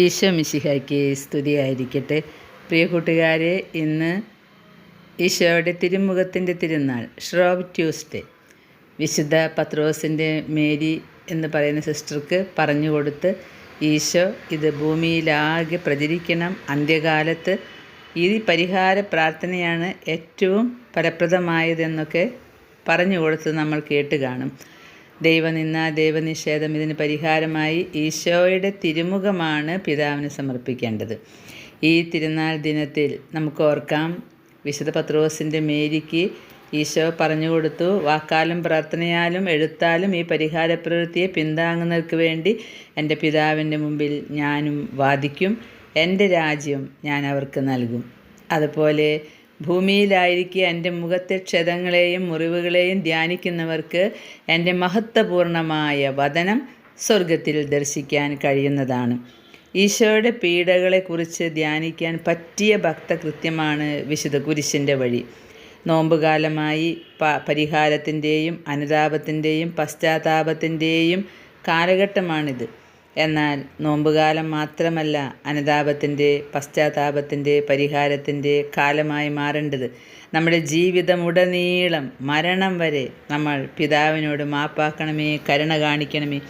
ഈശോ മിശിഹായ്ക്ക് സ്തുതിയായിരിക്കട്ടെ. പ്രിയ കൂട്ടുകാരെ ഇന്ന് ഈശോയുടെ തിരുമുഖത്തിന്റെ തിരുനാൾ ഷ്രോബ് ട്യൂസ്ഡേ. വിശുദ്ധ പത്രോസിന്റെ മേരി എന്ന് പറയുന്ന സിസ്റ്റർക്ക് പറഞ്ഞു കൊടുത്ത് ഈശോ ഇത് ഭൂമിയിലാകെ പ്രചരിക്കണം. അന്ത്യകാലത്ത് ഈ പരിഹാര പ്രാർത്ഥനയാണ് ഏറ്റവും ഫലപ്രദമായതെന്നൊക്കെ പറഞ്ഞു കൊടുത്ത് നമ്മൾ കേട്ട് കാണും. ദൈവനിന്ന ദൈവനിഷേധം ഇതിന് പരിഹാരമായി ഈശോയുടെ തിരുമുഖമാണ് പിതാവിന് സമർപ്പിക്കേണ്ടത്. ഈ തിരുനാൾ ദിനത്തിൽ നമുക്ക് ഓർക്കാം വിശുദ്ധ പത്രോസിന്റെ മേരിക്ക് ഈശോ പറഞ്ഞു കൊടുത്തു വാക്കാലും പ്രാർത്ഥനയാലും എഴുത്താലും ഈ പരിഹാര പ്രവൃത്തിയെ പിന്താങ്ങുന്നവർക്ക് വേണ്ടി എന്റെ പിതാവിന്റെ മുമ്പിൽ ഞാനും വാദിക്കും എന്റെ രാജ്യം ഞാൻ അവർക്ക് നൽകും. അതുപോലെ ഭൂമിയിലായിരിക്കെ എന്റെ മുഖത്തെ ക്ഷതങ്ങളെയും മുറിവുകളെയും ധ്യാനിക്കുന്നവർക്ക് എന്റെ മഹത്വപൂർണമായ വദനം സ്വർഗത്തിൽ ദർശിക്കാൻ കഴിയുന്നതാണ്. ഈശോയുടെ പീഡകളെക്കുറിച്ച് ധ്യാനിക്കാൻ പറ്റിയ ഭക്തകൃത്യമാണ് വിശുദ്ധ കുരിശിന്റെ വഴി. നോമ്പുകാലമായി പ പരിഹാരത്തിന്റെയും അനുതാപത്തിന്റെയും പശ്ചാത്താപത്തിന്റെയും കാലഘട്ടമാണിത്. എന്നാൽ നോമ്പുകാലം മാത്രമല്ല അനുതാപത്തിന്റെ പശ്ചാത്താപത്തിന്റെ പരിഹാരത്തിന്റെ കാലമായി മാറേണ്ടത്. നമ്മുടെ ജീവിതമുടനീളം മരണം വരെ നമ്മൾ പിതാവിനോട് മാപ്പാക്കണമേ കരുണ കാണിക്കണമേ.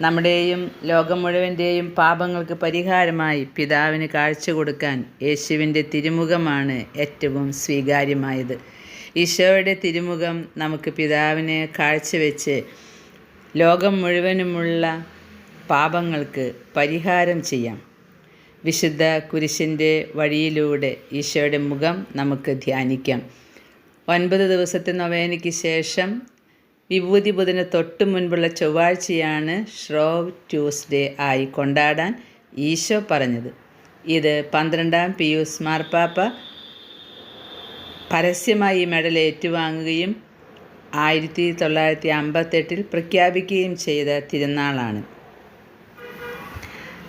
നമ്മുടെയും ലോകം മുഴുവന്റെയും പാപങ്ങൾക്ക് പരിഹാരമായി പിതാവിന് കാഴ്ച കൊടുക്കാൻ യേശുവിന്റെ തിരുമുഖമാണ് ഏറ്റവും സ്വീകാര്യമായത്. ഈശോയുടെ തിരുമുഖം നമുക്ക് പിതാവിനെ കാഴ്ചവെച്ച് ലോകം മുഴുവനുമുള്ള പാപങ്ങൾക്ക് പരിഹാരം ചെയ്യാം. വിശുദ്ധ കുരിശിന്റെ വഴിയിലൂടെ ഈശോയുടെ മുഖം നമുക്ക് ധ്യാനിക്കാം. ഒൻപത് ദിവസത്തെ നൊവേനയ്ക്ക് ശേഷം വിഭൂതി ബുധന് തൊട്ട് മുൻപുള്ള ചൊവ്വാഴ്ചയാണ് ഷ്രോവ് ട്യൂസ്ഡേ ആയി കൊണ്ടാടാൻ ഈശോ പറഞ്ഞത്. ഇത് പന്ത്രണ്ടാം പിയൂസ് മാർപ്പാപ്പ പരസ്യമായി ഈ മെഡൽ ഏറ്റുവാങ്ങുകയും ആയിരത്തി തൊള്ളായിരത്തി അമ്പത്തെട്ടിൽ പ്രഖ്യാപിക്കുകയും ചെയ്ത തിരുനാളാണ്.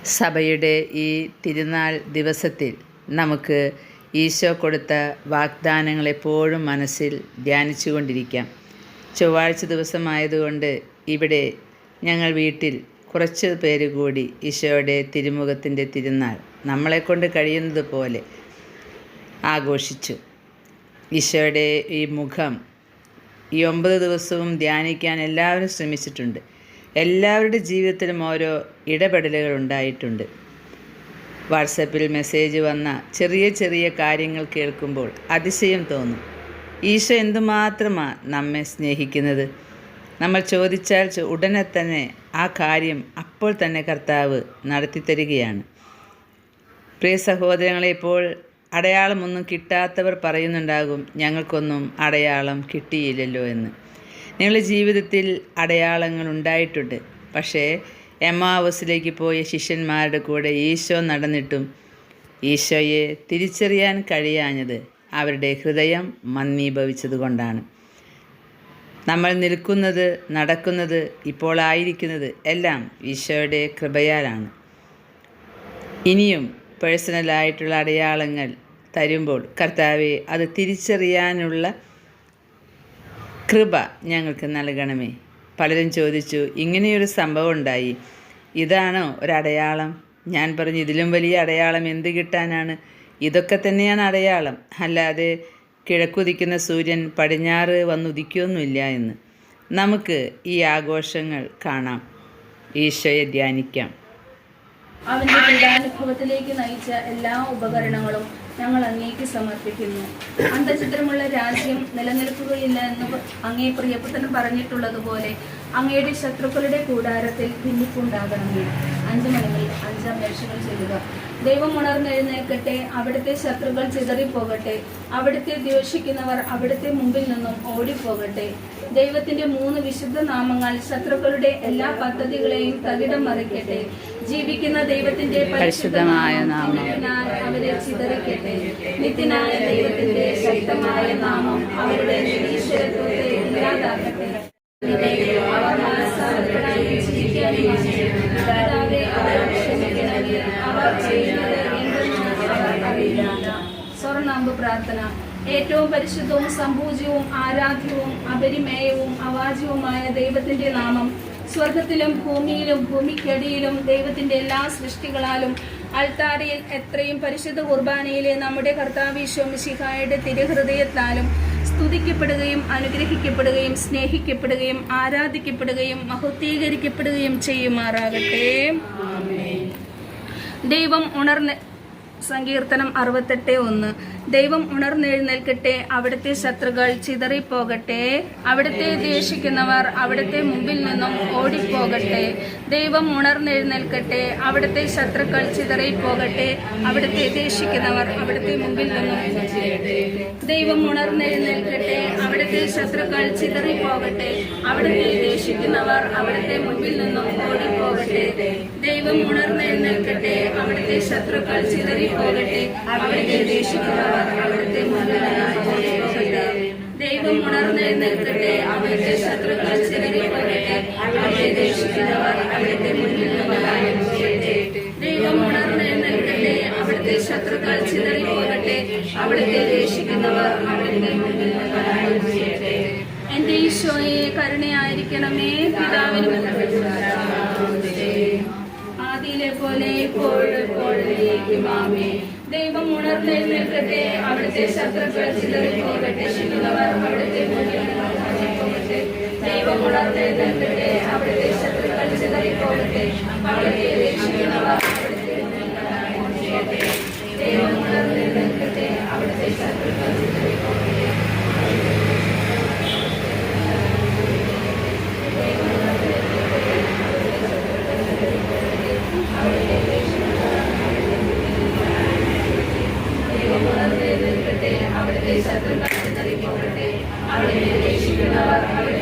സഭയുടെ ഈ തിരുനാൾ ദിവസത്തിൽ നമുക്ക് ഈശോ കൊടുത്ത വാഗ്ദാനങ്ങൾ എപ്പോഴും മനസ്സിൽ ധ്യാനിച്ചു കൊണ്ടിരിക്കാം. ചൊവ്വാഴ്ച ദിവസമായതുകൊണ്ട് ഇവിടെ ഞങ്ങൾ വീട്ടിൽ കുറച്ച് പേര് കൂടി ഈശോയുടെ തിരുമുഖത്തിന്റെ തിരുനാൾ നമ്മളെക്കൊണ്ട് കഴിയുന്നത് പോലെ ആഘോഷിച്ചു. ഈശോയുടെ ഈ മുഖം ഈ ഒമ്പത് ദിവസവും ധ്യാനിക്കാൻ എല്ലാവരും ശ്രമിച്ചിട്ടുണ്ട്. എല്ലാവരുടെ ജീവിതത്തിലും ഓരോ ഇടപെടലുകൾ ഉണ്ടായിട്ടുണ്ട്. വാട്സപ്പിൽ മെസ്സേജ് വന്ന ചെറിയ ചെറിയ കാര്യങ്ങൾ കേൾക്കുമ്പോൾ അതിശയം തോന്നും. ഈശോ എന്തുമാത്രമാണ് നമ്മെ സ്നേഹിക്കുന്നത്? നമ്മൾ ചോദിച്ചാൽ ഉടനെ തന്നെ ആ കാര്യം അപ്പോൾ തന്നെ കർത്താവ് നടത്തിത്തരികയാണ് പ്രിയ സഹോദരങ്ങളെ ഇപ്പോൾ അടയാളമൊന്നും കിട്ടാത്തവർ പറയുന്നുണ്ടാകും ഞങ്ങൾക്കൊന്നും അടയാളം കിട്ടിയില്ലല്ലോ എന്ന്. നിങ്ങളുടെ ജീവിതത്തിൽ അടയാളങ്ങൾ ഉണ്ടായിട്ടുണ്ട്. പക്ഷേ എമാവസിലേക്ക് പോയ ശിഷ്യന്മാരുടെ കൂടെ ഈശോ നടന്നിട്ടും ഈശോയെ തിരിച്ചറിയാൻ കഴിയാഞ്ഞത് അവരുടെ ഹൃദയം മന്ദീഭവിച്ചതുകൊണ്ടാണ് നമ്മൾ നിൽക്കുന്നത് നടക്കുന്നത് ഇപ്പോൾ ആയിരിക്കുന്നത് എല്ലാം ഈശോയുടെ കൃപയാലാണ്. ഇനിയും പേഴ്സണലായിട്ടുള്ള അടയാളങ്ങൾ തരുമ്പോൾ കർത്താവെ അത് തിരിച്ചറിയാനുള്ള കൃപ ഞങ്ങൾക്ക് നൽകണമേ. പലരും ചോദിച്ചു ഇങ്ങനെയൊരു സംഭവം ഉണ്ടായി. ഇതാണോ ഒരടയാളം? ഞാൻ പറഞ്ഞു ഇതിലും വലിയ അടയാളം എന്ത് കിട്ടാനാണ്? ഇതൊക്കെ തന്നെയാണ് അടയാളം. അല്ലാതെ കിഴക്കുദിക്കുന്ന സൂര്യൻ പടിഞ്ഞാറ് വന്നുദിക്കൊന്നുമില്ല എന്ന്. നമുക്ക് ഈ ആഘോഷങ്ങൾ കാണാം. ഈശോയെ ധ്യാനിക്കാം. അവന്റെ പീഡാനുഭവത്തിലേക്ക് നയിച്ച എല്ലാ ഉപകരണങ്ങളും ഞങ്ങൾ അങ്ങേക്ക് സമർപ്പിക്കുന്നു. അന്തചിത്രമുള്ള രാജ്യം നിലനിൽക്കുകയില്ല എന്ന് അങ്ങേ പ്രിയപ്പെട്ടനും പറഞ്ഞിട്ടുള്ളതുപോലെ അങ്ങയുടെ ശത്രുക്കളുടെ കൂടാരത്തിൽ ഭിന്നിപ്പുണ്ടാകണമേ. അഞ്ചു മണികളിൽ അഞ്ചാം ലക്ഷങ്ങൾ ചെയ്യുക. ദൈവം ഉണർന്നെഴുന്നേൽക്കട്ടെ അവിടുത്തെ ശത്രുക്കൾ ചിതറിപ്പോകട്ടെ അവിടുത്തെ ദ്വേഷിക്കുന്നവർ അവിടുത്തെ മുമ്പിൽ നിന്നും ഓടിപ്പോകട്ടെ. ദൈവത്തിന്റെ മൂന്ന് വിശുദ്ധ നാമങ്ങൾ ശത്രുക്കളുടെ എല്ലാ പദ്ധതികളെയും തകിടം മറിക്കട്ടെ. ജീവിക്കുന്ന ദൈവത്തിന്റെ പരിശുദ്ധമായ നാമം അവരെ ചിതറിക്കട്ടെ. നിത്യനായ ദൈവത്തിന്റെ ശക്തമായ നാമം അവരുടെ ഇല്ലാതാക്കട്ടെ. അവർ അവരോട് ക്ഷമിക്കണമേ. സ്വർണാമ്പ് പ്രാർത്ഥന ഏറ്റവും പരിശുദ്ധവും സംപൂജ്യവും ആരാധ്യവും അപരിമേയവും അവാജ്യവുമായ ദൈവത്തിന്റെ നാമം സ്വർഗത്തിലും ഭൂമിയിലും ഭൂമിക്കടിയിലും ദൈവത്തിന്റെ എല്ലാ സൃഷ്ടികളാലും അൾത്താരയിൽ എത്രയും പരിശുദ്ധ കുർബാനയിലെ നമ്മുടെ കർത്താവിശ്വമിശിഹായുടെ തിരുഹൃദയത്താലും സ്തുതിക്കപ്പെടുകയും അനുഗ്രഹിക്കപ്പെടുകയും സ്നേഹിക്കപ്പെടുകയും ആരാധിക്കപ്പെടുകയും മഹത്വീകരിക്കപ്പെടുകയും ചെയ്യുമാറാകട്ടെ. ദൈവം ഉണർന്ന് സങ്കീർത്തനം അറുപത്തെട്ട് ഒന്ന്. ദൈവം ഉണർന്നെഴുന്നേൽക്കട്ടെ അവിടുത്തെ ശത്രുക്കൾ ചിതറിപ്പോകട്ടെ അവിടുത്തെ ദേഷിക്കുന്നവർ അവിടുത്തെ മുമ്പിൽ നിന്നും ഓടിപ്പോകട്ടെ. ദൈവം ഉണർന്നെഴുന്നേൽക്കട്ടെ അവിടുത്തെ ശത്രുക്കൾ ചിതറിപ്പോകട്ടെ അവിടുത്തെ ദേഷിക്കുന്നവർ അവിടുത്തെ മുമ്പിൽ നിന്നും ദൈവം ഉണർന്നെഴുന്നേൽക്കട്ടെ അവിടുത്തെ ശത്രുക്കൾ ചിതറിപ്പോകട്ടെ അവിടുത്തെ ദേഷിക്കുന്നവർ അവിടുത്തെ മുമ്പിൽ നിന്നും ഓടിപ്പോകട്ടെ. ദൈവം ഉണർന്നെഴുന്നേൽക്കട്ടെ അവിടുത്തെ ശത്രുക്കൾ ചിതറിപ്പോകട്ടെ അവിടുത്തെ ദേഷിക്കുന്നവർ അവിടുത്തെ നിന്നും ഓടിപ്പോകട്ടെ ദൈവം ഉണർന്നെഴുന്നേൽക്കട്ടെ അവിടുത്തെ ശത്രുക്കൾ ചിതറിപ്പോകട്ടെ അവിടുത്തെ ദേഷിക്കുന്നവർ അവിടുത്തെ മുമ്പിൽ നിന്നും ഓടിപ്പോകട്ടെ ദൈവം ഉണർന്നെഴുന്നേൽക്കട്ടെ അവിടുത്തെ ശത്രുക്കൾ ചിതറിപ്പോകട്ടെ അവിടുത്തെ ദേഷിക്കുന്നവർ അവിടുത്തെ മുമ്പിൽ നിന്നും എന്റെ ഈശോയെ കരുണയായിരിക്കണമേ പിതാവിന് ആദിയിലെ പോലെ ഇപ്പോഴെപ്പോഴേക്കുമാമേ ദൈവം ഉണർന്നെഴുന്നേൽക്കട്ടെ. അവിടുത്തെ ശത്രുക്കൾ ചിതറിപ്പോകട്ടെ ശിക്കുന്നവർ അവിടുത്തെ പോകട്ടെ. ദൈവം ഉണർന്നെഴുന്നേൽക്കട്ടെ. അവിടുത്തെ ശത്രുക്കൾ ചിതറിപ്പോകട്ടെ അവിടുത്തെ രക്ഷിക്കുന്നവർ അവിടുത്തെ മുന്നിൽ നിന്ന് പോകട്ടെ ദൈവം ഉണർന്നെഴുന്നേൽക്കട്ടെ അവിടുത്തെ ശത്രുക്കൾ ചിതറിപ്പോകട്ടെ ഉണർന്നെഴുന്നേൽക്കട്ടെ അവിടുത്തെ ശത്രുക്കൾ ചിതറിപ്പോകട്ടെ അവിടുത്തെ രക്ഷിക്കുന്നവർ അവിടുത്തെ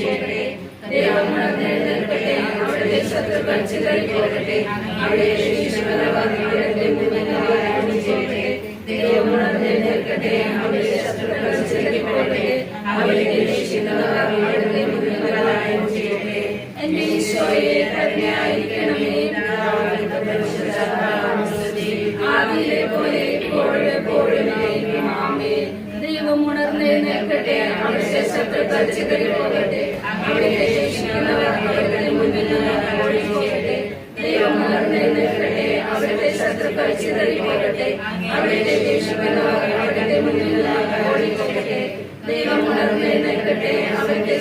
ഓടിപ്പോകട്ടെ ദൈവം ഉണർന്നെഴുന്നേൽക്കട്ടെ അവിടുത്തെ ശത്രുക്കൾ ചിതറിപ്പോകട്ടെ അവിടെ അവിടുത്തെ മുന്നിൽ ഓടിപ്പോകട്ടെ ദൈവം ഉണർന്നെഴുന്നേൽക്കട്ടെ അവിടുത്തെ ശത്രുക്കൾ ചിതറിപ്പോകട്ടെ അവിടെ അവിടുത്തെ മുന്നിൽ ഓടിപ്പോകട്ടെ എന്റെ ഈശോയെ കരുണയായിരിക്കണമേ. ആദിയിലെ പോലെ ഇപ്പോഴും ആമേൻ. ദൈവം ഉണർന്നെഴുന്നേൽക്കട്ടെ അവിടുത്തെ ശത്രുക്കൾ ചിതറിപ്പോകട്ടെ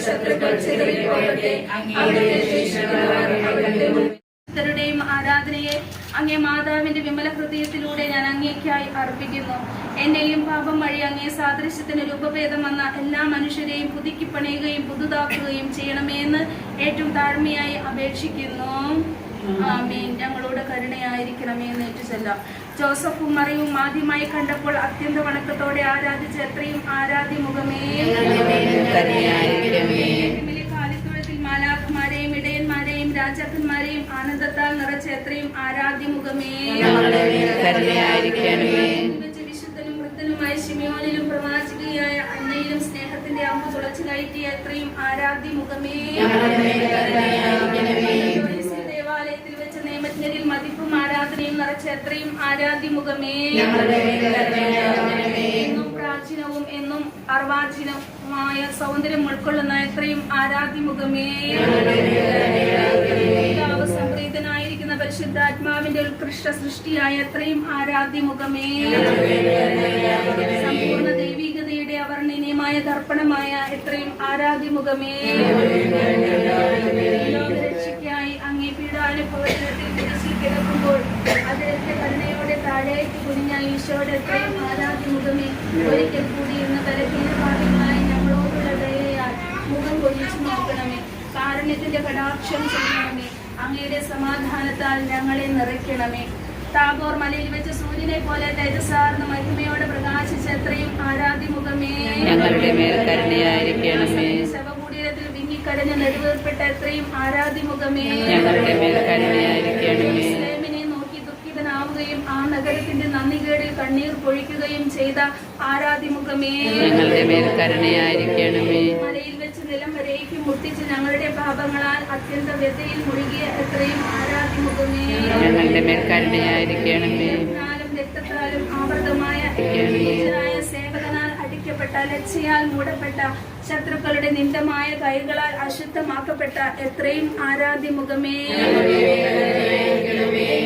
ശത്രുക്കൾ ചിതറിപ്പോകട്ടെ ആരാധനയെ അങ്ങേ മാതാവിന്റെ വിമല ഹൃദയത്തിലൂടെ ഞാൻ അങ്ങേക്കായി അർപ്പിക്കുന്നു. എന്നെയും പാപം വഴി അങ്ങേ സാദൃശ്യത്തിന് രൂപഭേദം വന്ന എല്ലാ മനുഷ്യരെയും പുതുക്കി പണിയുകയും പുതുതാക്കുകയും ചെയ്യണമേ എന്ന് ഏറ്റവും താഴ്മയായി അപേക്ഷിക്കുന്നു. ആമീൻ ഞങ്ങളോട് കരുണയായിരിക്കണമേ എന്ന് ഏറ്റുചൊല്ലാം. ജോസഫും മറിയും ആദ്യമായി കണ്ടപ്പോൾ അത്യന്ത വണക്കത്തോടെ ആരാധിച്ച എത്രയും ആരാധ്യ മുഖമേ. കാലിത്തൊഴുത്തിൽ മാലാഖമാരെയും ഇടയന്മാരെയും രാജാക്കന്മാരെയും ആനന്ദത്താൽ നിറച്ച എത്രയും ആരാധ്യ മുഖമേ. വിശുദ്ധനും വൃദ്ധനുമായ ശിമിയോനിലും പ്രവാചകയായ അന്നയിലും സ്നേഹത്തിന്റെ അമ്മ തുളച്ചു കയറ്റിയ എത്രയും ആരാധ്യ മുഖമേ. ആരാധനയും ആരാധ്യമുഖമേ എന്നും പ്രാചീനവും എന്നും അർവാചീനവുമായ സൗന്ദര്യം ഉൾക്കൊള്ളുന്ന എത്രയും ആരാധ്യമുഖമേ സംപ്രീതനായിരിക്കുന്ന പരിശുദ്ധാത്മാവിന്റെ ഉത്കൃഷ്ട സൃഷ്ടിയായ എത്രയും ആരാധ്യമുഖമേ സമ്പൂർണ ദൈവികതയുടെ അവർണനീയമായ ദർപ്പണമായ എത്രയും ആരാധ്യമുഖമേ പീഡാനുഭവത്തിൽ കുരിശിൽ കിടക്കുമ്പോൾ അദ്ദേഹത്തെ കരുണയോടെ താഴേക്ക് കുനിഞ്ഞ ഈശോയുടെ എത്രയും ആരാധ്യ മുഖമേ ഒരിക്കൽ കൂടി ഇന്ന് തലക്കീഴ് ഭാഗങ്ങളായി ഞങ്ങളോടുള്ള ദയയാൽ മുഖം കൊഴിച്ചു നോക്കണമേ. കാരുണ്യത്തിന്റെ കടാക്ഷം ചെയ്യണമേ അങ്ങയുടെ സമാധാനത്താൽ ഞങ്ങളെ നിറയ്ക്കണമേ. താബോർ മലയിൽ വെച്ച് സൂര്യനെ പോലെ തേജസ്സാർന്ന മഹിമയോടെ പ്രകാശിച്ച എത്രയും ആരാധ്യമുഖമേ ഞങ്ങളുടെ മേൽ കരുണയായിരിക്കണമേ വിങ്ങിക്കടഞ്ഞ് നെടുവേർപ്പെട്ട എത്രയും ആരാധിമുഖമേ. ഞങ്ങളുടെ മേൽ കരുണയായിരിക്കണമേ നോക്കി ദുഃഖിതനാവുകയും ആ നഗരത്തിന്റെ നന്ദികേടിൽ കണ്ണീർ പൊഴിക്കുകയും ചെയ്ത ആരാധിമുഖമേ. ഞങ്ങളുടെ മേൽ കരുണയായിരിക്കണമേ മലയിൽ വെച്ച് നിലം വരേക്കും മുട്ടിച്ച് ഞങ്ങളുടെ പാപങ്ങളാൽ അത്യന്ത വ്യതയിൽ മുഴുകിയ എത്രയും ആരാധിമുഖമേ. ഞങ്ങളുടെ മേൽ കരുണയായിരിക്കണമേ രക്തത്താലും ആവർത്തമായ ആവൃതമായ നീചനായ അടിക്കപ്പെട്ട ലജ്ജയാൽ മൂടപ്പെട്ട ശത്രുക്കളുടെ നിന്ദമായ കൈകളാൽ അശുദ്ധമാക്കപ്പെട്ട എത്രയും ആരാധ്യമുഖമേ.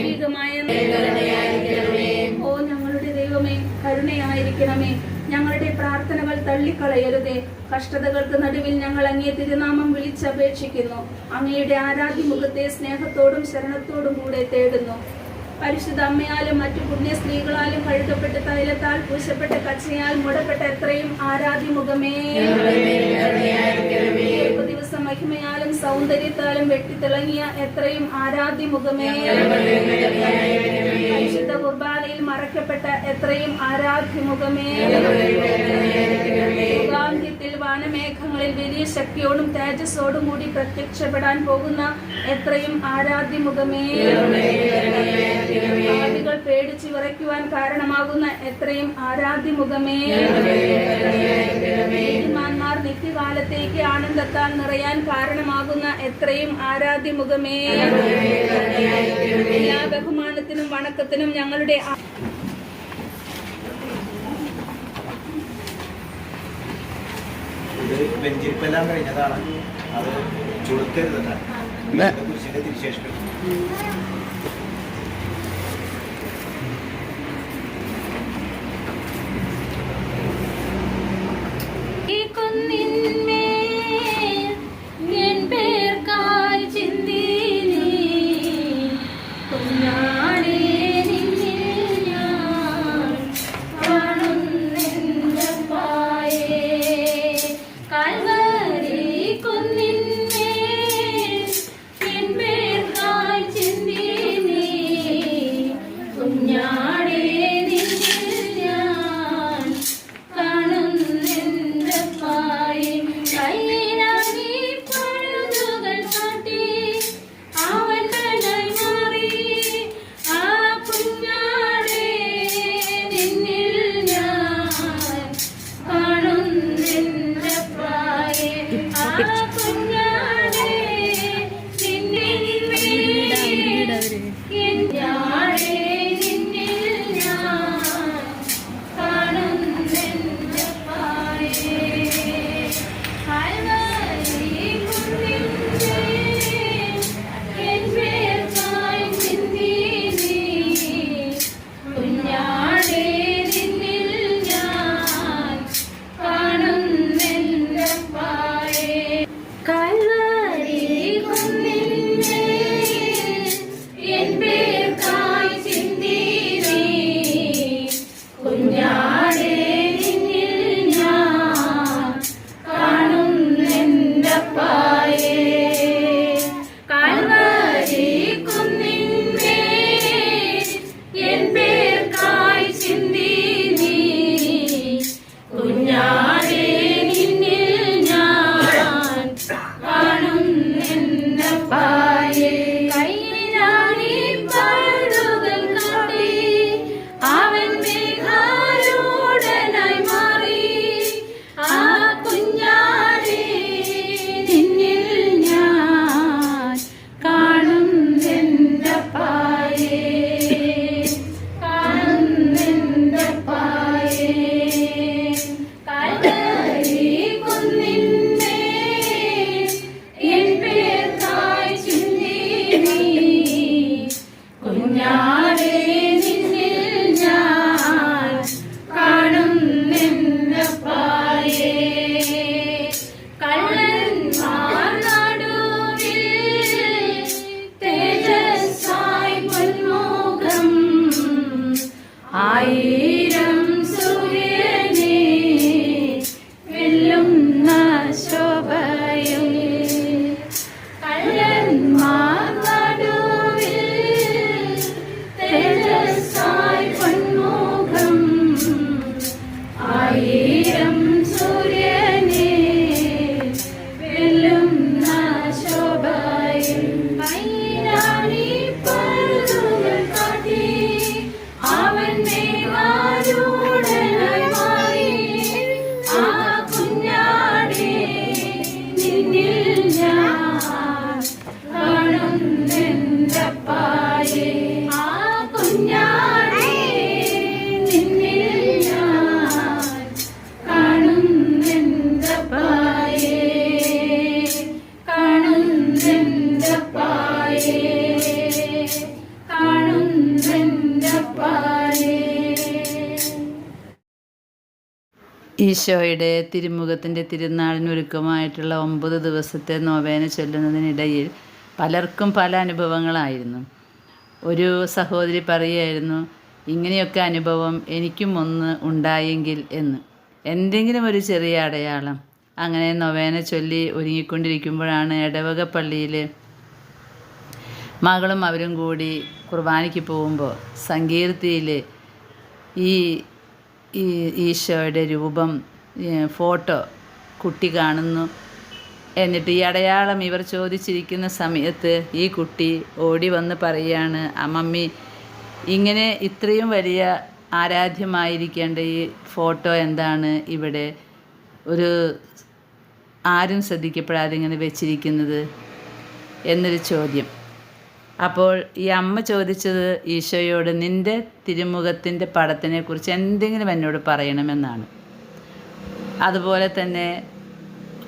മുഖമേ ഓ ഞങ്ങളുടെ ദൈവമേ കരുണയായിരിക്കണമേ. ഞങ്ങളുടെ പ്രാർത്ഥനകൾ തള്ളിക്കളയരുതേ. കഷ്ടതകൾക്ക് നടുവിൽ ഞങ്ങൾ അങ്ങേ തിരുനാമം വിളിച്ചപേക്ഷിക്കുന്നു. അങ്ങയുടെ ആരാധ്യമുഖത്തെ സ്നേഹത്തോടും ശരണത്തോടും കൂടെ തേടുന്നു. പരിശുദ്ധ അമ്മയാലും മറ്റു പുണ്യ സ്ത്രീകളാലും കഴുകപ്പെട്ട തൈലത്താൽ പൂശപ്പെട്ട കച്ചയാൽ മുടപ്പെട്ട എത്രയും ആരാധ്യമുഖമേ. മുഖമേ ദിവസം മഹിമയാലും സൗന്ദര്യത്താലും വെട്ടിത്തിളങ്ങിയ എത്രയും ആരാധ്യമുഖമേ. പരിശുദ്ധ കുർബാനയിൽ മറയ്ക്കപ്പെട്ട എത്രയും ആരാധ്യമുഖമേ. യുഗാന്ത്യത്തിൽ വാനമേഘങ്ങളിൽ വലിയ ശക്തിയോടും തേജസ്സോടും കൂടി പ്രത്യക്ഷപ്പെടാൻ പോകുന്ന എത്രയും ആരാധ്യമുഖമേ ആദികൾ പേടിച്ച് വിറയ്ക്കുവാൻ കാരണമാകുന്ന എത്രയും ആരാധ്യമുഖമേ നീതിമാന്മാർ നിത്യകാലത്തേക്ക് ആനന്ദത്താൽ നിറയാൻ കാരണമാകുന്ന എത്രയും ആരാധ്യമുഖമേ എല്ലാ ബഹുമാനത്തിനും വണക്കത്തിനും ഞങ്ങളുടെ ഇത് വെഞ്ചിരിപ്പെല്ലാം കഴിഞ്ഞതാണ്. അത് ചുളുക്കരുതെന്നാണ് Ne? ഈശോയുടെ തിരുമുഖത്തിന്റെ തിരുനാളിനൊരുക്കമായിട്ടുള്ള ഒമ്പത് ദിവസത്തെ നോവേന ചൊല്ലുന്നതിനിടയിൽ പലർക്കും പല അനുഭവങ്ങളായിരുന്നു. ഒരു സഹോദരി പറയുമായിരുന്നു ഇങ്ങനെയൊക്കെ അനുഭവം എനിക്കും ഒന്ന് ഉണ്ടായെങ്കിൽ എന്ന്. എന്തെങ്കിലും ഒരു ചെറിയ അടയാളം. അങ്ങനെ നൊവേന ചൊല്ലി ഒരുങ്ങിക്കൊണ്ടിരിക്കുമ്പോഴാണ് ഇടവക പള്ളിയിൽ മകളും അവരും കൂടി കുർബാനയ്ക്ക് പോകുമ്പോൾ സങ്കീർത്തിയിൽ ഈ ഈശോയുടെ രൂപം ഫോട്ടോ കുട്ടി കാണുന്നു. എന്നിട്ട് ഈ അടയാളം ഇവർ ചോദിച്ചിരിക്കുന്ന സമയത്ത് ഈ കുട്ടി ഓടി വന്ന് പറയുകയാണ് അമ്മമ്മി ഇങ്ങനെ ഇത്രയും വലിയ ആരാധ്യമായിരിക്കേണ്ട ഈ ഫോട്ടോ എന്താണ്? ഇവിടെ ഒരു ആരും ശ്രദ്ധിക്കപ്പെടാതെ ഇങ്ങനെ വെച്ചിരിക്കുന്നത്? എന്നൊരു ചോദ്യം. അപ്പോൾ ഈ അമ്മ ചോദിച്ചത് ഈശോയോട് നിന്റെ തിരുമുഖത്തിന്റെ പടത്തിനെക്കുറിച്ച് എന്തെങ്കിലും എന്നോട് പറയണമെന്നാണ്. അതുപോലെ തന്നെ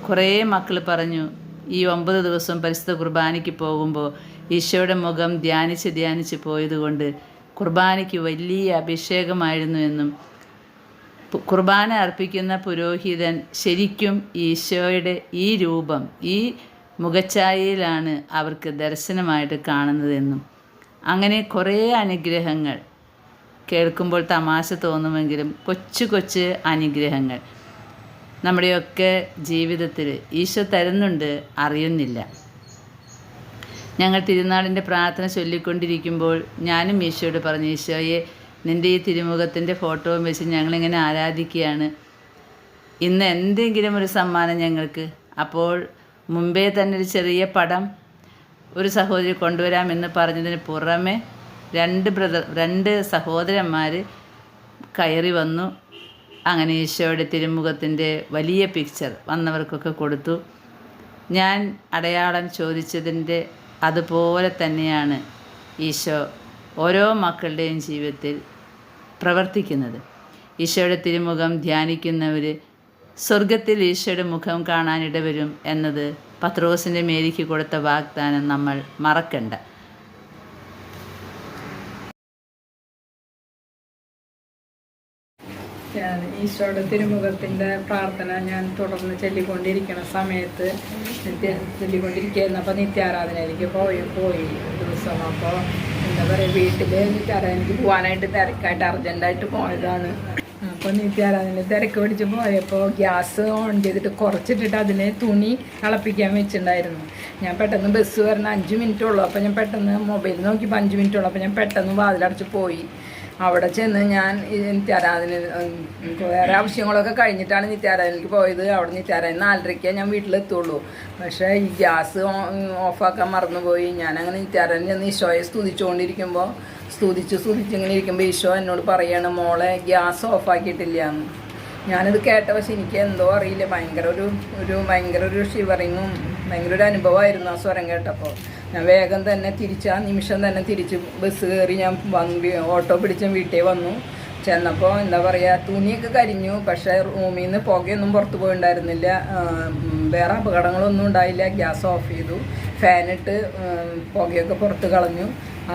കുറേ മക്കൾ പറഞ്ഞു ഈ ഒമ്പത് ദിവസം പരിശുദ്ധ കുർബാനയ്ക്ക് പോകുമ്പോൾ ഈശോയുടെ മുഖം ധ്യാനിച്ച് ധ്യാനിച്ച് പോയതുകൊണ്ട് കുർബാനയ്ക്ക് വലിയ അഭിഷേകമായിരുന്നു എന്നും കുർബാന അർപ്പിക്കുന്ന പുരോഹിതൻ ശരിക്കും ഈശോയുടെ ഈ രൂപം ഈ മുഖച്ചായയിലാണ് അവർക്ക് ദർശനമായിട്ട് കാണുന്നതെന്നും അങ്ങനെ കുറേ അനുഗ്രഹങ്ങൾ കേൾക്കുമ്പോൾ തമാശ തോന്നുമെങ്കിലും കൊച്ചു കൊച്ചു അനുഗ്രഹങ്ങൾ. നമ്മുടെയൊക്കെ ജീവിതത്തിൽ ഈശോ തരുന്നുണ്ട് അറിയുന്നില്ല. ഞങ്ങൾ തിരുനാളിന്റെ പ്രാർത്ഥന ചൊല്ലിക്കൊണ്ടിരിക്കുമ്പോൾ ഞാനും ഈശോയോട് പറഞ്ഞു ഈശോയെ നിന്റെ ഈ തിരുമുഖത്തിന്റെ ഫോട്ടോയും വെച്ച് ഞങ്ങളിങ്ങനെ ആരാധിക്കുകയാണ്. ഇന്ന് എന്തെങ്കിലും ഒരു സമ്മാനം ഞങ്ങൾക്ക്. അപ്പോൾ മുമ്പേ തന്നെ ഒരു ചെറിയ പടം ഒരു സഹോദരി കൊണ്ടുവരാമെന്ന് പറഞ്ഞതിന് പുറമെ രണ്ട് ബ്രദർ രണ്ട് സഹോദരന്മാർ കയറി വന്നു. അങ്ങനെ ഈശോയുടെ തിരുമുഖത്തിന്റെ വലിയ പിക്ചർ വന്നവർക്കൊക്കെ കൊടുത്തു. ഞാൻ അടയാളം ചോദിച്ചതിന്റെ അതുപോലെ തന്നെയാണ് ഈശോ ഓരോ മക്കളുടെയും ജീവിതത്തിൽ പ്രവർത്തിക്കുന്നത്. ഈശോയുടെ തിരുമുഖം ധ്യാനിക്കുന്നവർ സ്വർഗത്തിൽ ഈശോയുടെ മുഖം കാണാനിടവരും എന്നത് പത്രോസിന്റെ മേരിക്ക് കൊടുത്ത വാഗ്ദാനം നമ്മൾ മറക്കണ്ട. ഞാൻ ഈശോയുടെ തിരുമുഖത്തിന്റെ പ്രാർത്ഥന ഞാൻ തുടർന്ന് ചൊല്ലിക്കൊണ്ടിരിക്കുന്ന സമയത്ത് നിത്യ ചൊല്ലിക്കൊണ്ടിരിക്കുകയായിരുന്നു. അപ്പോൾ നിത്യാരാധനയിലേക്ക് പോയി പോയി. ദിവസം അപ്പോൾ എന്താ പറയുക വീട്ടിൽ നിത്യാരാധന എനിക്ക് പോകാനായിട്ട് തിരക്കായിട്ട് അർജന്റായിട്ട് പോയതാണ്. അപ്പോൾ നിത്യാരാധന തിരക്ക് പിടിച്ച് പോയപ്പോൾ ഗ്യാസ് ഓൺ ചെയ്തിട്ട് കുറച്ചിട്ടിട്ട് അതിനെ തുണി തിളപ്പിക്കാൻ വെച്ചിട്ടുണ്ടായിരുന്നു. ഞാൻ പെട്ടെന്ന് ബസ് വരുന്ന അഞ്ച് മിനിറ്റ് ഉള്ളൂ. അപ്പോൾ ഞാൻ പെട്ടെന്ന് മൊബൈൽ നോക്കിയപ്പോൾ അഞ്ച് മിനിറ്റ് ഉള്ളൂ. അപ്പോൾ ഞാൻ പെട്ടെന്ന് വാതിലടച്ച് പോയി. അവിടെ ചെന്ന് ഞാൻ നിത്യാരാധന വേറെ ആവശ്യങ്ങളൊക്കെ കഴിഞ്ഞിട്ടാണ് നിത്യാരാധനയ്ക്ക് പോയത്. അവിടെ നിത്യാരാധന നാലരയ്ക്കേ ഞാൻ വീട്ടിലെത്തുള്ളൂ. പക്ഷേ ഈ ഗ്യാസ് ഓഫാക്കാൻ മറന്നുപോയി. ഞാനങ്ങനെ നിത്യാരാധന ചെന്ന് ഈശോയെ സ്തുതിച്ചുകൊണ്ടിരിക്കുമ്പോൾ സ്തുതിച്ച് സ്തുതിച്ച് ഇങ്ങനെ ഇരിക്കുമ്പോൾ ഈശോ എന്നോട് പറയാണ് മോളെ ഗ്യാസ് ഓഫാക്കിയിട്ടില്ല. എന്ന് ഞാനത് കേട്ട പക്ഷെ എനിക്ക് എന്തോ അറിയില്ല. ഭയങ്കര ഒരു ഒരു ഭയങ്കര ഒരു ഷിവറിങ്ങും ഭയങ്കര ഒരു അനുഭവമായിരുന്നു ആ സ്വരം കേട്ടപ്പോൾ ഞാൻ വേഗം തന്നെ തിരിച്ച് ആ നിമിഷം തന്നെ തിരിച്ച് ബസ് കയറി ഞാൻ വന്ന് ഓട്ടോ പിടിച്ച് വീട്ടിൽ വന്നു. ചെന്നപ്പോൾ എന്താ പറയുക തുണിയൊക്കെ കരിഞ്ഞു. പക്ഷേ റൂമിൽ നിന്ന് പുകയൊന്നും പുറത്ത് പോയിണ്ടായിരുന്നില്ല. വേറെ അപകടങ്ങളൊന്നും ഉണ്ടായില്ല. ഗ്യാസ് ഓഫ് ചെയ്തു. ഫാനിട്ട് പുകയൊക്കെ പുറത്ത് കളഞ്ഞു.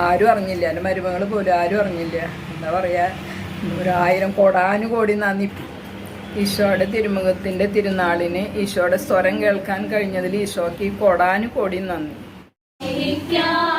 ആരും അറിഞ്ഞില്ല. എന്റെ മരുമകൾ പോലും ആരും അറിഞ്ഞില്ല. എന്താ പറയുക ഒരായിരം കോടാനുകോടി നന്ദി. ഈശോയുടെ തിരുമുഖത്തിന്റെ തിരുനാളിന് ഈശോയുടെ സ്വരം കേൾക്കാൻ കഴിഞ്ഞതിൽ ഈശോയ്ക്ക് കൊടാനുകോടി നന്ദി. 骄